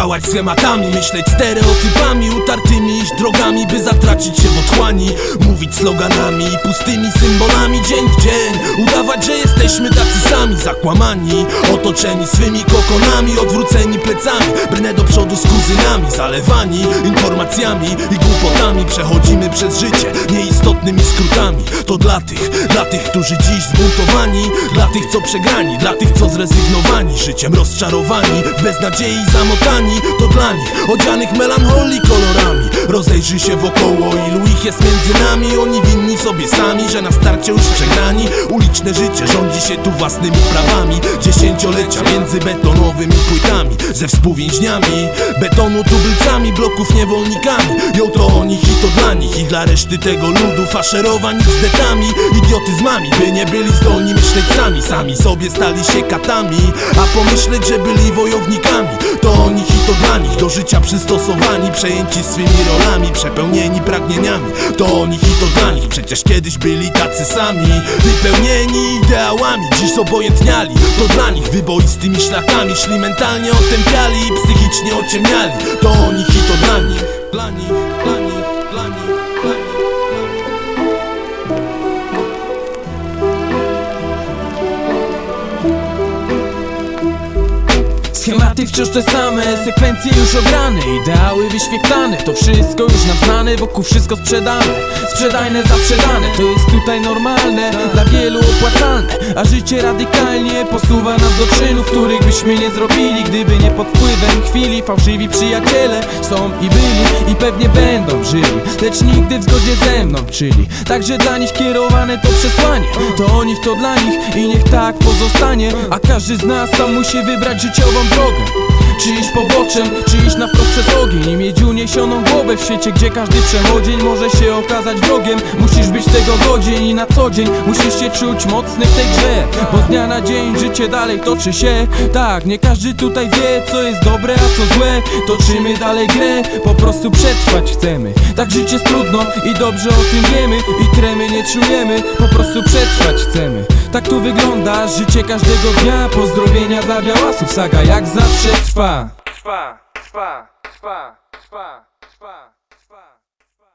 Działać schematami, myśleć stereotypami Utartymi iść drogami, by zatracić się w otchłani Sloganami i pustymi symbolami. Dzień w dzień, udawać, że jesteśmy tacy sami Zakłamani, otoczeni swymi kokonami Odwróceni plecami, brnę do przodu z kuzynami Zalewani informacjami i głupotami. Przechodzimy przez życie nieistotnymi skrótami. To dla tych, dla tych, którzy dziś zbuntowani Dla tych, co przegrani, dla tych, co zrezygnowani Życiem rozczarowani, w beznadziei zamotani. To dla nich, odzianych melancholii kolorami Rozejrzyj się wokoło, ilu ich jest między nami. Oni winni sobie sami, że na starcie już przegrani. Uliczne życie rządzi się tu własnymi prawami. Dziesięciolecia między betonowymi płytami Ze współwięźniami Betonu tubylcami, bloków niewolnikami. Ją to o nich i to dla nich I dla reszty tego ludu. Faszerowani zdetami Idiotyzmami, by nie byli zdolni myśleć sami. Sami sobie stali się katami A pomyśleć, że byli wojownikami. To o nich Do życia przystosowani, przejęci swymi rolami Przepełnieni pragnieniami. To o nich i to dla nich Przecież kiedyś byli tacy sami. Wypełnieni ideałami, dziś obojętniali To dla nich wyboistymi szlakami Szli mentalnie otępiali i psychicznie ociemniali. To o nich i to dla nich Dla nich, dla nich, Schematy wciąż te same, sekwencje już ograne Ideały wyświetlane, to wszystko już nam znane Wokół wszystko sprzedane, sprzedajne, zaprzedane To jest tutaj normalne, dla wielu opłacalne A życie radykalnie posuwa nas do czynów Których byśmy nie zrobili, gdyby nie pod wpływem chwili Fałszywi przyjaciele są i byli i pewnie będą żyli Lecz nigdy w zgodzie ze mną, czyli Także dla nich kierowane to przesłanie To o nich, to dla nich i niech tak pozostanie A każdy z nas sam musi wybrać życiową drogę czy iść poboczem, czy iść na wprost przez ogień? I mieć uniesioną głowę w świecie, gdzie każdy przechodzień może się okazać wrogiem. Musisz być tego godzien i na co dzień musisz się czuć mocny w tej grze. Bo z dnia na dzień życie dalej toczy się. Tak, nie każdy tutaj wie, co jest dobre, a co złe. Toczymy dalej grę, po prostu przetrwać chcemy. Tak życie jest trudno i dobrze o tym wiemy. I tremy nie czujemy, po prostu przetrwać chcemy Tak tu wygląda życie każdego dnia Pozdrowienia dla białasów, saga jak zawsze trwa Trwa, trwa, trwa, trwa, trwa, trwa, trwa.